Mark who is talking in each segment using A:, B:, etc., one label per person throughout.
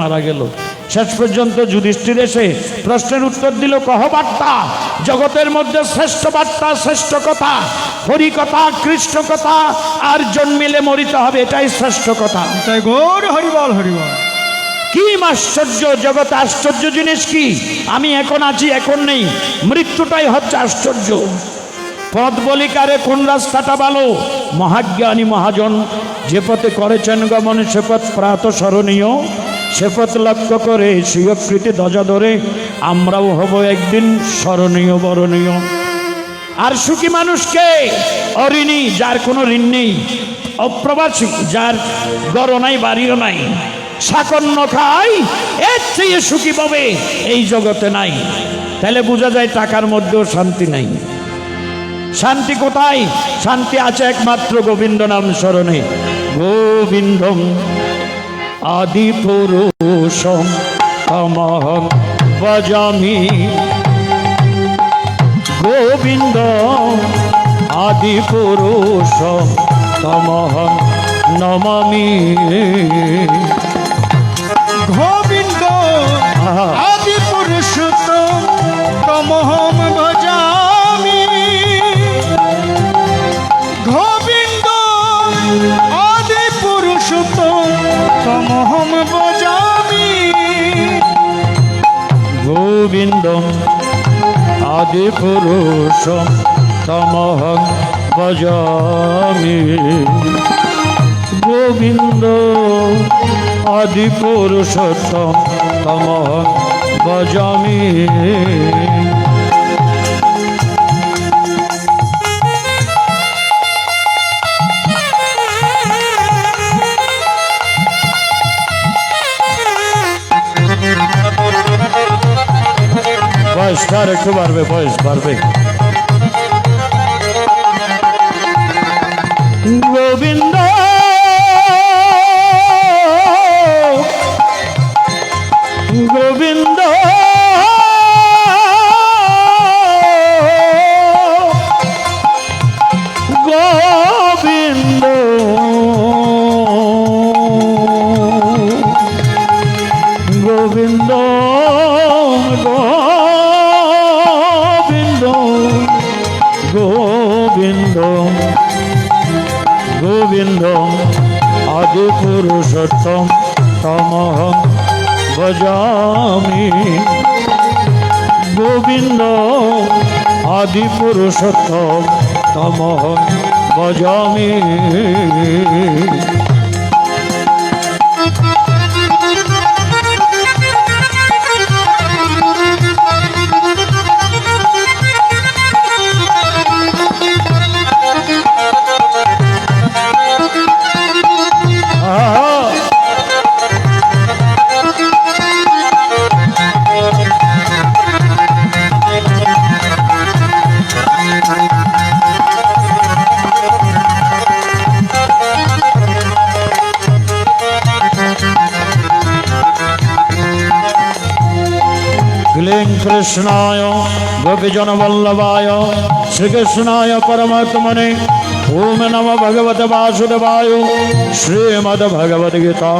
A: মারা গেল শেষ পর্যন্ত যুধিষ্ঠির এসে প্রশ্নের উত্তর দিল কহবার্তা জগতের মধ্যে শ্রেষ্ঠ বার্তা শ্রেষ্ঠ কথা হরি কথা কৃষ্ণ কথা আর জন্মিলে মরিতে হবে এটাই শ্রেষ্ঠ কথা
B: গৌর হরিবল হরিবল
A: কি আশ্চর্য জগতে আশ্চর্য জিনিস কি আমি এখন আছি এখন নেই মৃত্যুটাই হচ্ছে আশ্চর্য পথ বলিকারে কোন রাস্তাটা ভালো মহাজ্ঞানী মহাজন যে পথে করেছেন গমন সে পথ প্রাত স্মরণীয় সেফত লক্ষ্য করে স্বীয়কৃতি ধ্বজা ধরে আমরাও হব একদিন স্মরণীয় বরণীয় আর সুখী মানুষকে অরিণী যার কোনো ঋণ নেই অপ্রবাসী যার গড় নাই বাড়িও নাই সাকন্য খাই এর চেয়ে সুখী পাবে এই জগতে নাই তাহলে বোঝা যায় টাকার মধ্যেও শান্তি নাই শান্তি কোথায় শান্তি আছে একমাত্র গোবিন্দ নাম স্মরণে গোবিন্দম आदिपुरुषं तमहं भजामि गोविन्द आदिपुरुषं तमहं नमामि गोविन्दं आदिपुरुषं तमहं भजामि गोविन्द आदिपुरुषोत्तम तमहं भजामि বয়সটা আর একটু বাড়বে বয়স বাড়বে গোবিন্দ পুরুষোত্তম তমহং ভজামি গোবিন্দ আদি পুরুষোত্তম তমহং ভজামি श्रीकृष्णाय गोपीजनवल्लभाय श्रीकृष्णाय परमात्मने ओम नम भगवत वासुदेवाय श्रीमद्भगवद्गीता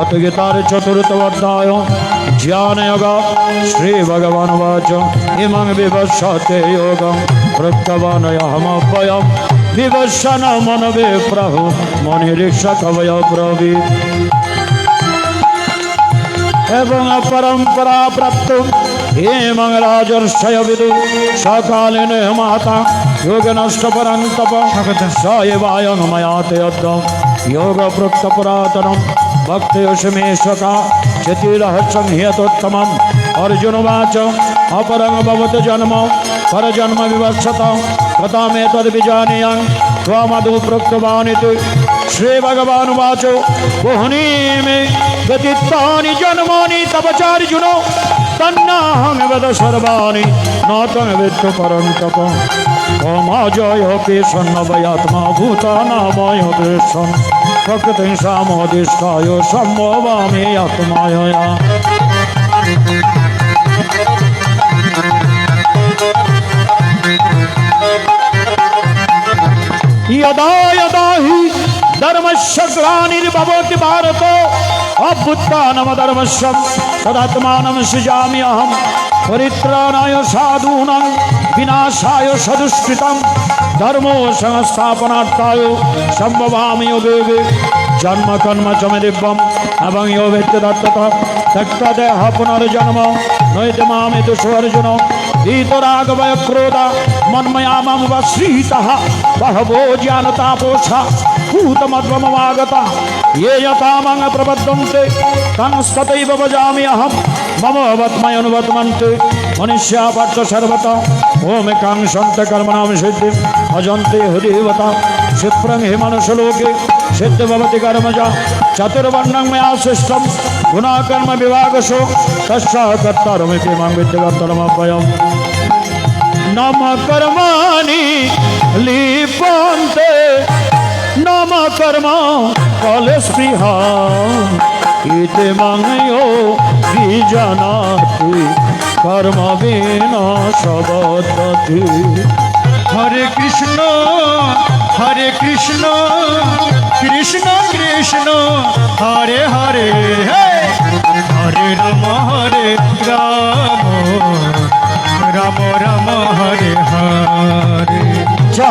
A: अथ गीतार चतुर्थवर्धाय ज्ञानयोग श्रीभगवानुवाच इमं विवशते योगं प्रत्यवानयहमभयं विवशन मनवे प्रभु मनिरीक्षकवय प्रवि एवं अपरम्परा प्राप्तुम् భీమం రాజర్షయ విదు సకాలిన మాత యోగనష్టపరం తప సయవాయం మయా తేద్దం యోగ ప్రోక్త పురాతనం భక్తయోషమేశ్వక చతిరహ సంహియతోత్తమం అర్జునువాచ అపరం భవత జన్మ పరజన్మ వివక్షత కథమే తద్విజానీయం త్వమదు ప్రోక్తవానితి श्री भगवान वाचो बोहनी में गति जन्मानी तपचार्जुनो তন্নহং বেদ সর্বাণি নতং বেত্য পরন্তপ অমজয় কেশন্নবয়াত্মা ভূতানাময় কৃষ্ণ প্রকৃতিং সামদিষ্টায় সম্ভবামি আত্মায়য়া यदा यदा हि धर्मस्य ग्लानिर्भवति भारत অভ্যুত্থানমধর্মস্বম সদাত্মানম সৃজামি অহম পরিত্রাণায় সাধূনাং বিনাশায় সদুষ্কৃতম ধর্ম সংস্থাপনার্থায় সম্ভবামি দেবে জন্ম কর্ম চমে দিব্যম এবং ইভেত্য দত্তত ত্যক্ত দেহ পুনর্জন্ম নৈতে মামে দুষ অর্জুন ধীতরাগবয় ক্রোধা মন্ময়া মাম বা শ্রীতা বহবো জ্ঞানতাপোষা भूतमध्वमवागता ये यथा यतामङ्गप्रबद्धन्ते तं स्वतैव भजामि अहं मम वत्मयनुवत्मन्ते सर्वतः सर्वता ओमेकां सन्तकर्मणां सिद्धिम् भजन्ते हृदिवता क्षिप्रं हि मनुषलोके भवति कर्मजा चतुर्वर्णं मया सृष्टं गुणाकर्म विभागशो तस्य कर्तारमिति मां विद्यकर्तरमभयम् नमः कर्माणि फलस्पृहा इते मङ्गयो विजनाति कर्मवीण सबदति हरे कृष्ण हरे कृष्ण कृष्ण कृष्ण हरे हरे हरे राम हरे राम राम राम हरे हरे जा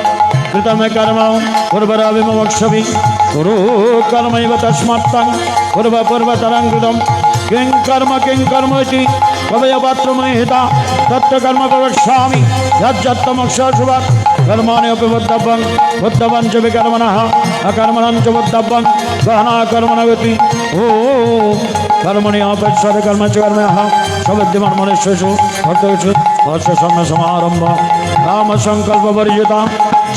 A: कृतमे कर्म पूर्वराविमोक्षमि गुरु कर्मैव तस्मात्तं पूर्व पूर्वतरं कृतं किं कर्म किं कर्म इति कवयपात्रमहिता तत्र कर्म प्रवक्ष्यामि यज्जत्तमक्षशुभं कर्माणि अपि बुद्धव्यं बुद्धवं च विकर्मणः अकर्मणं च बुद्धव्यं गहना कर्मणवति ओ ধর্মণি অপেশ্বর কর্মচ কর্মে সবদ্ধিমান মনুষ্যু ভক্তু হর্ষ সমারম্ভ রাম সংকল্প পরিচিতা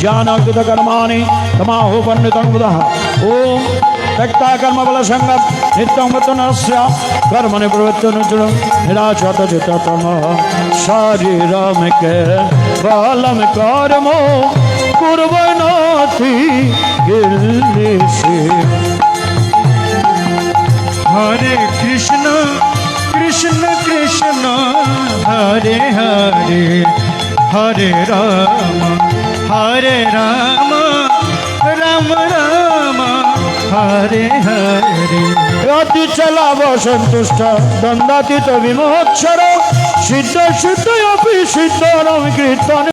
A: জ্ঞানাকৃত কর্মাণি তমাহু পণ্ডিতং বুধ ওম त्यक्ता कर्म बल संगम नित्यं मत नस्य कर्म निवृत्ति अनुचुरम निराचत चिततम शरीरम के बलम कर्मो कुर्बनोति गिल्ली হরে কৃষ্ণ কৃষ্ণ কৃষ্ণ হরে হরে হরে রাম হরে রাম রাম রাম হরে হরে অতি চলাব সন্তুষ্ট দণ্ডাতীত বিমোক্ষর সিদ্ধ সিদ্ধ অপি সিদ্ধ রাম কীর্তন